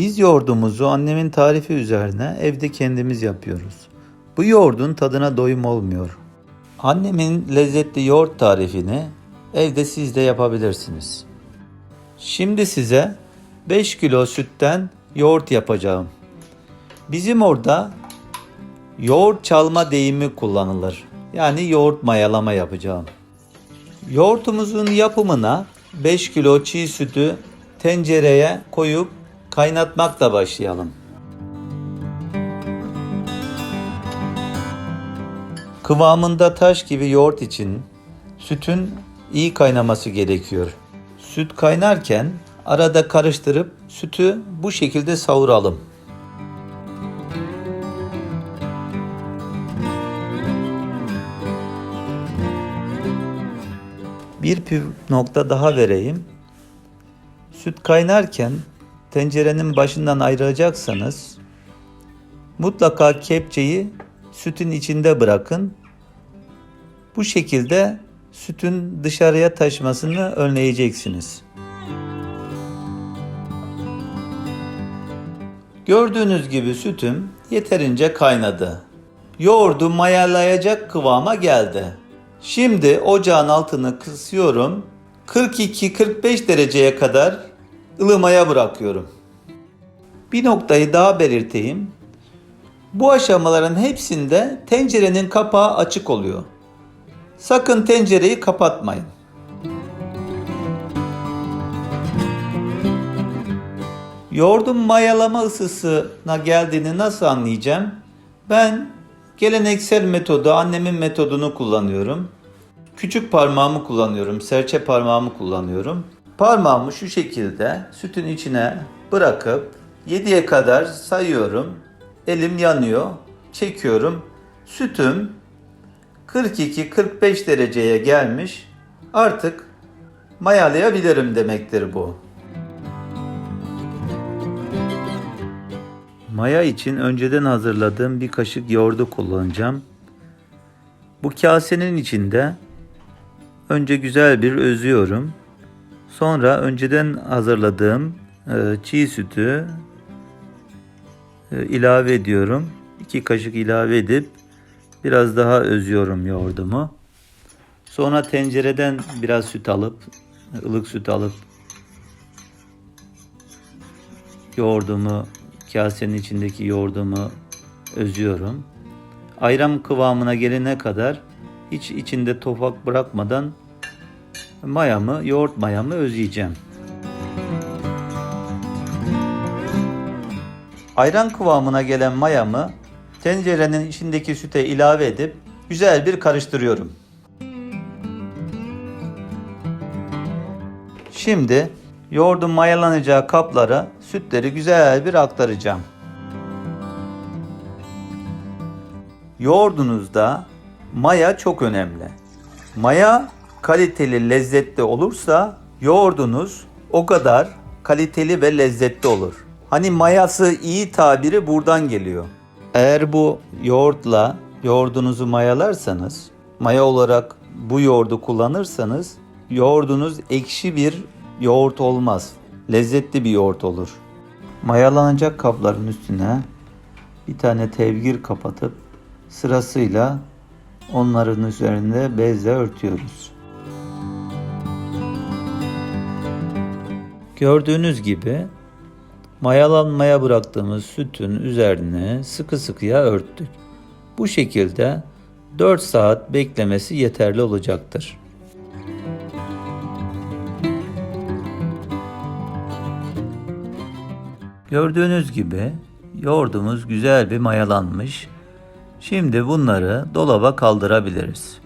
Biz yoğurdumuzu annemin tarifi üzerine evde kendimiz yapıyoruz. Bu yoğurdun tadına doyum olmuyor. Annemin lezzetli yoğurt tarifini evde siz de yapabilirsiniz. Şimdi size 5 kilo sütten yoğurt yapacağım. Bizim orada yoğurt çalma deyimi kullanılır. Yani yoğurt mayalama yapacağım. Yoğurtumuzun yapımına 5 kilo çiğ sütü tencereye koyup kaynatmakla başlayalım. Kıvamında taş gibi yoğurt için sütün iyi kaynaması gerekiyor. Süt kaynarken arada karıştırıp sütü bu şekilde savuralım. Bir püf nokta daha vereyim. Süt kaynarken tencerenin başından ayrılacaksanız mutlaka kepçeyi sütün içinde bırakın. Bu şekilde sütün dışarıya taşmasını önleyeceksiniz. Gördüğünüz gibi sütüm yeterince kaynadı. Yoğurdu mayalayacak kıvama geldi. Şimdi ocağın altını kısıyorum. 42-45 dereceye kadar ılımaya bırakıyorum. Bir noktayı daha belirteyim. Bu aşamaların hepsinde tencerenin kapağı açık oluyor. Sakın tencereyi kapatmayın. Yoğurdun mayalama ısısına geldiğini nasıl anlayacağım? Ben geleneksel metodu, annemin metodunu kullanıyorum. Küçük parmağımı kullanıyorum, serçe parmağımı kullanıyorum. Parmağımı şu şekilde sütün içine bırakıp 7'ye kadar sayıyorum. Elim yanıyor. Çekiyorum. Sütüm 42-45 dereceye gelmiş. Artık mayalayabilirim demektir bu. Maya için önceden hazırladığım bir kaşık yoğurdu kullanacağım. Bu kasenin içinde önce güzel bir özüyorum. Sonra önceden hazırladığım e, çiğ sütü e, ilave ediyorum. 2 kaşık ilave edip biraz daha özüyorum yoğurdumu. Sonra tencereden biraz süt alıp ılık süt alıp yoğurdumu kasenin içindeki yoğurdumu özüyorum. Ayran kıvamına gelene kadar hiç içinde topak bırakmadan mayamı, yoğurt mayamı özleyeceğim. Ayran kıvamına gelen mayamı tencerenin içindeki süte ilave edip güzel bir karıştırıyorum. Şimdi yoğurdun mayalanacağı kaplara sütleri güzel bir aktaracağım. Yoğurdunuzda maya çok önemli. Maya kaliteli, lezzetli olursa yoğurdunuz o kadar kaliteli ve lezzetli olur. Hani mayası iyi tabiri buradan geliyor. Eğer bu yoğurtla yoğurdunuzu mayalarsanız, maya olarak bu yoğurdu kullanırsanız yoğurdunuz ekşi bir yoğurt olmaz. Lezzetli bir yoğurt olur. Mayalanacak kapların üstüne bir tane tevgir kapatıp sırasıyla onların üzerinde bezle örtüyoruz. Gördüğünüz gibi mayalanmaya bıraktığımız sütün üzerine sıkı sıkıya örttük. Bu şekilde 4 saat beklemesi yeterli olacaktır. Gördüğünüz gibi yoğurdumuz güzel bir mayalanmış. Şimdi bunları dolaba kaldırabiliriz.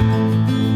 Música